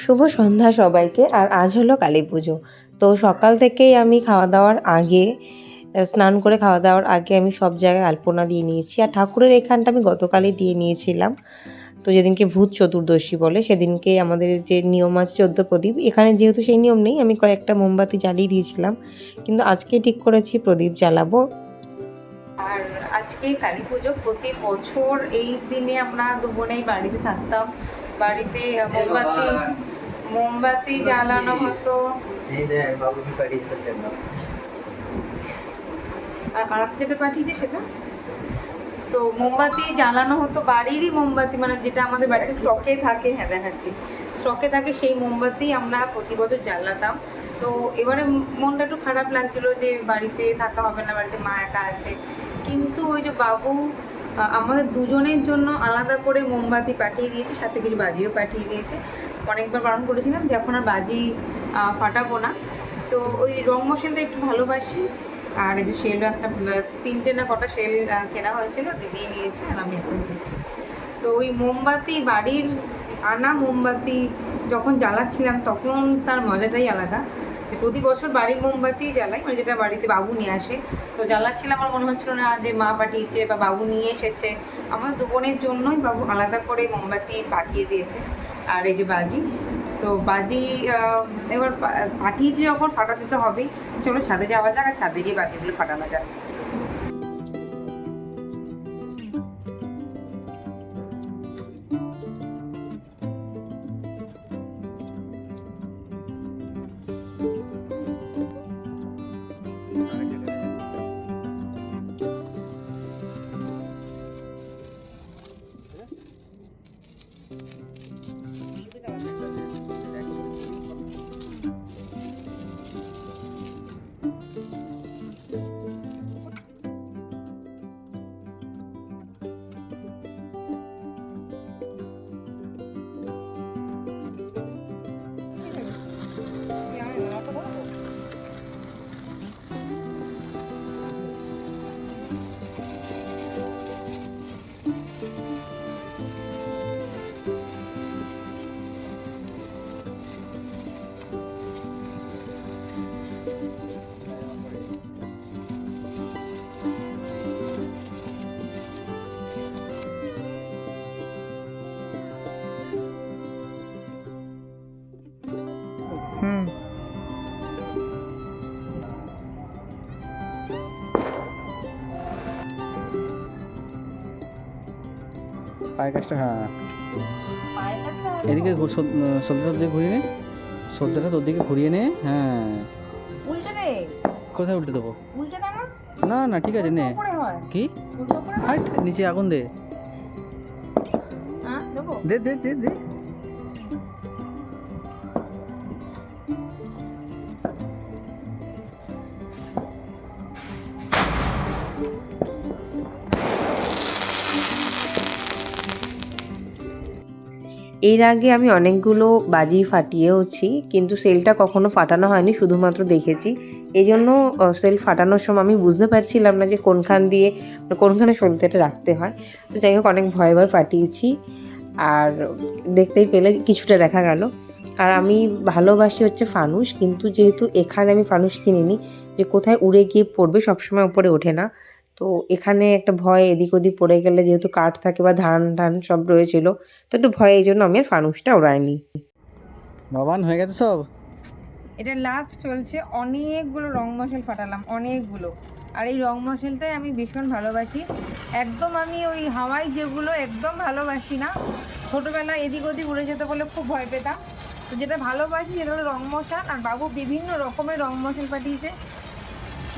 শুভ সন্ধ্যা সবাইকে, আর আজ হলো কালী পুজো। তো সকাল থেকেই আমি খাওয়া দাওয়ার আগে, স্নান করে খাওয়া দাওয়ার আগে আমি সব জায়গায় আলপনা দিয়ে নিয়েছি। আর ঠাকুরের এখানটা আমি গতকালই দিয়ে নিয়েছিলাম। তো যেদিনকে ভূত চতুর্দশী বলে, সেদিনকে আমাদের যে নিয়ম আছে চোদ্দ প্রদীপ, এখানে যেহেতু সেই নিয়ম নেই, আমি কয়েকটা মোমবাতি জ্বালিয়ে দিয়েছিলাম। কিন্তু আজকে ঠিক করেছি প্রদীপ জ্বালাবো। আর আজকে কালী পুজো প্রতি বছর এই দিনে আমরা দুবোনেই বাড়িতে থাকতাম। বাড়িতে মোমবাতি মোমবাতি জ্বালানো হতো। আর যেটা পাঠিয়েছে সেটা? তো মোমবাতি জ্বালানো হতো বাড়িরই মোমবাতি মানে যেটা আমাদের বাড়িতে স্টকে থাকে হ্যাঁ দেখাচ্ছি। স্টকে থাকে সেই মোমবাতি আমরা প্রতি বছর জ্বালাতাম। তো এবারে মনটা একটু খারাপ লাগছিল যে বাড়িতে থাকা হবে না বাড়িতে মা একা আছে। কিন্তু ওই যে বাবু আমাদের দুজনের জন্য আলাদা করে মোমবাতি পাঠিয়ে দিয়েছে, সাথে কিছু বাজিও পাঠিয়ে দিয়েছে। অনেকবার বারণ করেছিলাম যে এখন আর বাজি ফাটাবো না। তো ওই রং মশালটা একটু ভালোবাসি। আর এই যে শেলও একটা তিনটে না কটা শেল কেনা হয়েছিল দিদি নিয়েছে আর আমি এখন দিয়েছি। তো ওই মোমবাতি, বাড়ির আনা মোমবাতি যখন জ্বালাচ্ছিলাম, তখন তার মজাটাই আলাদা। যে প্রতি বছর বাড়ির মোমবাতি জ্বালাই মানে যেটা বাড়িতে বাবু নিয়ে আসে। তো জ্বালাচ্ছিলাম, আমার মনে হচ্ছিল না যে মা পাঠিয়েছে বা বাবু নিয়ে এসেছে। আমার দু বোনের জন্যই বাবু আলাদা করে মোমবাতি পাঠিয়ে দিয়েছে, আর এই যে বাজি। তো বাজি এবার পাঠিয়েছে যখন, ফাটাতে তো হবেই। চলো ছাদে যাওয়া যাক, আর ছাদে গিয়ে বাজিগুলো ফাটানো যাক। পায়ের কাজটা হ্যাঁ। এদিকে সদ্যটা দিকে ঘুরিয়ে নে। সদ্যটা তোর দিকে ঘুরিয়ে নে হ্যাঁ। কোথায় উল্টে দেবো? না না ঠিক আছে নে। কি? হাট নিচে আগুন দে। দে দে দে দে। এর আগে আমি অনেকগুলো বাজি ফাটিয়েওছি, কিন্তু সেলটা কখনো ফাটানো হয়নি, শুধুমাত্র দেখেছি। এই জন্য সেল ফাটানোর সময় আমি বুঝতে পারছিলাম না যে কোনখান দিয়ে মানে কোনখানে সলতেটা রাখতে হয়। তো যাই হোক, অনেক ভয় ভয় ফাটিয়েছি। আর দেখতেই পেলে, কিছুটা দেখা গেল। আর আমি ভালোবাসি হচ্ছে ফানুস কিন্তু যেহেতু এখানে আমি ফানুস কিনিনি, যে কোথায় উড়ে গিয়ে পড়বে, সবসময় উপরে ওঠে না। তো এখানে একটা ভয় এদিক ওদিক পড়ে গেলে যেহেতু কাঠ থাকে বা ধান টান সব রয়েছিল তো একটু ভয় এই জন্য আমি আর ফানুসটা ওড়াইনি ভবান হয়ে গেছে সব? এটা লাস্ট চলছে অনেকগুলো রং মশাল ফাটালাম অনেকগুলো। আর এই রং মশালটাই আমি ভীষণ ভালোবাসি। একদম আমি ওই হাওয়াই যেগুলো একদম ভালোবাসি না ছোটোবেলায় এদিক ওদিক উড়ে যেতে বলে খুব ভয় পেতাম। তো যেটা ভালোবাসি সেটা হলো রং মশাল আর বাবু বিভিন্ন রকমের রং মশাল পাঠিয়েছে।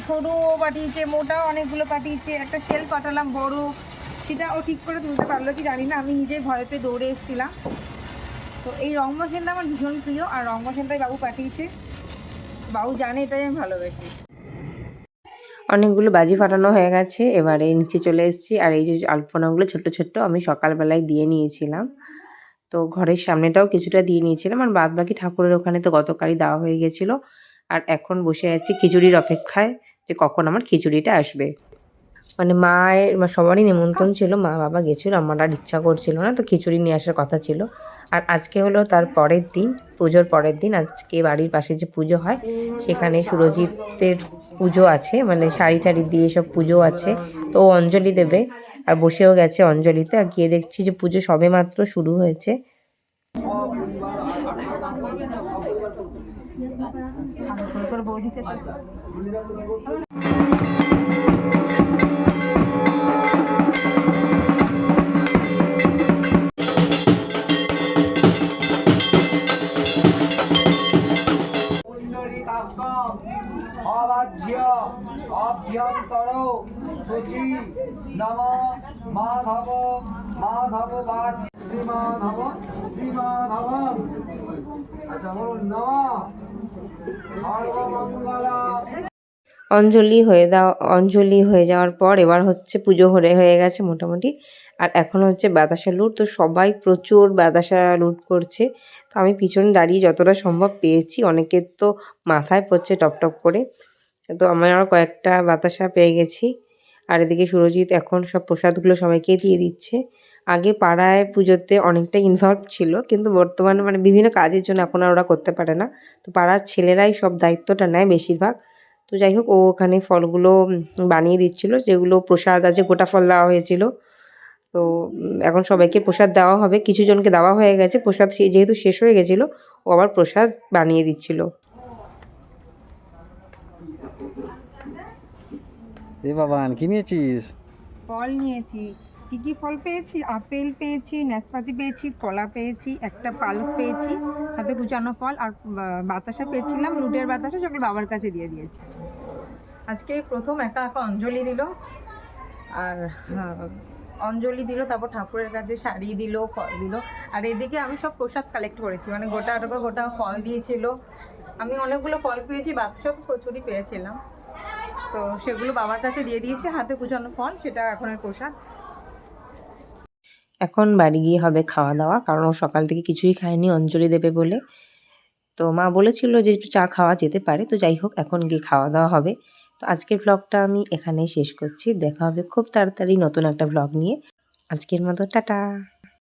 সরুও পাঠিয়েছে মোটাও অনেকগুলো পাঠিয়েছে। একটা শেল পাঠালাম বড়। সেটা ও ঠিক করে তুলতে পারল কি জানি না, আমি নিজেই ভয় পেয়ে দৌড়ে এসেছিলাম। তো এই রং আমার ভীষণ প্রিয়, আর রং বাবু পাঠিয়েছে। বাবু জানে এটাই আমি ভালোবাসি। অনেকগুলো বাজি ফাটানো হয়ে গেছে, এবারে নিচে চলে এসেছি, আর এই যে আলপনাগুলো ছোট্ট ছোট্ট আমি সকালবেলায় দিয়ে নিয়েছিলাম। তো ঘরের সামনেটাও কিছুটা দিয়ে নিয়েছিলাম, আর বাদ বাকি ঠাকুরের ওখানে তো গতকালই দেওয়া হয়ে গেছিল। আর এখন বসে আছি খিচুড়ির অপেক্ষায়। যে কখন আমার খিচুড়িটা আসবে। মানে মায়ের সবারই নিমন্ত্রণ ছিল, মা বাবা গেছিল, আমার আর ইচ্ছা করছিল না, তো খিচুড়ি নিয়ে আসার কথা ছিল। আর আজকে হলো তার পরের দিন, পুজোর পরের দিন, আজকে বাড়ির পাশে যে পুজো হয়, সেখানে সুরজিতের পুজো আছে মানে শাড়ি টাড়ি দিয়ে সব পুজো আছে, তো অঞ্জলি দেবে। আর বসেও গেছে অঞ্জলিতে, আর গিয়ে দেখছি যে পুজো সবে মাত্র শুরু হয়েছে। পুণ্ডরীকাক্ষম অবাহ্য অভ্যন্তর শুচি নম মাধব মাধব বাচি শ্রীমাধব শ্রীমাধব আচ্ছা বলুন নম সর্বমঙ্গলা অঞ্জলি হয়ে দেওয়া অঞ্জলি হয়ে যাওয়ার পর এবার হচ্ছে পুজো হয়ে হয়ে গেছে মোটামুটি। আর এখন হচ্ছে বাতাসা লুট, তো সবাই প্রচুর বাতাসা লুট করছে। তো আমি পিছনে দাঁড়িয়ে যতটা সম্ভব পেয়েছি অনেকের তো মাথায় পড়ছে টপ টপ করে। তো আমার আরও কয়েকটা বাতাসা পেয়ে গেছি। আর এদিকে সুরজিৎ এখন সব প্রসাদগুলো সবাইকে দিয়ে দিচ্ছে। আগে পাড়ায় পুজোতে অনেকটা ইনভলভ ছিল, কিন্তু বর্তমানে মানে বিভিন্ন কাজের জন্য এখন আর ওরা করতে পারে না। তো পাড়ার ছেলেরাই সব দায়িত্বটা নেয় বেশিরভাগ। তো যাই হোক ও ওখানে ফলগুলো বানিয়ে দিচ্ছিল যেগুলো প্রসাদ আছে গোটা ফল দেওয়া হয়েছিল। তো এখন সবাইকে প্রসাদ দেওয়া হবে কিছু জনকে দেওয়া হয়ে গেছে প্রসাদ সে- যেহেতু শেষ হয়ে গেছিল ও আবার প্রসাদ বানিয়ে দিচ্ছিল। এ বাবান কি নিয়েছিস? ফল নিয়েছি। কি কি ফল পেয়েছি? আপেল পেয়েছি, নাশপাতি পেয়েছি, কলা পেয়েছি, একটা পালস পেয়েছি হাতে কুচানো ফল আর বাতাসা পেয়েছিলাম লুটের বাতাসা সেগুলো বাবার কাছে দিয়ে দিয়েছি। আজকে প্রথম একা একা অঞ্জলি দিল, আর অঞ্জলি দিল, তারপর ঠাকুরের কাছে শাড়ি দিল, ফল দিল, আর এদিকে আমি সব প্রসাদ কালেক্ট করেছি মানে গোটা টাকা গোটা ফল দিয়েছিল। আমি অনেকগুলো ফল পেয়েছি তো প্রচুরই পেয়েছিলাম। তো সেগুলো বাবার কাছে দিয়ে দিয়েছে, হাতে কুচানো ফল, সেটা এখনের প্রসাদ। এখন বাড়ি গিয়ে হবে খাওয়া দাওয়া কারণ ও সকাল থেকে কিছুই খায়নি, অঞ্জলি দেবে বলে। তো মা বলেছিল যে একটু চা খাওয়া যেতে পারে, তো যাই হোক, এখন গিয়ে খাওয়া দাওয়া হবে। তো আজকের ব্লগটা আমি এখানেই শেষ করছি। দেখা হবে খুব তাড়াতাড়ি নতুন একটা ব্লগ নিয়ে। আজকের মতো, টাটা!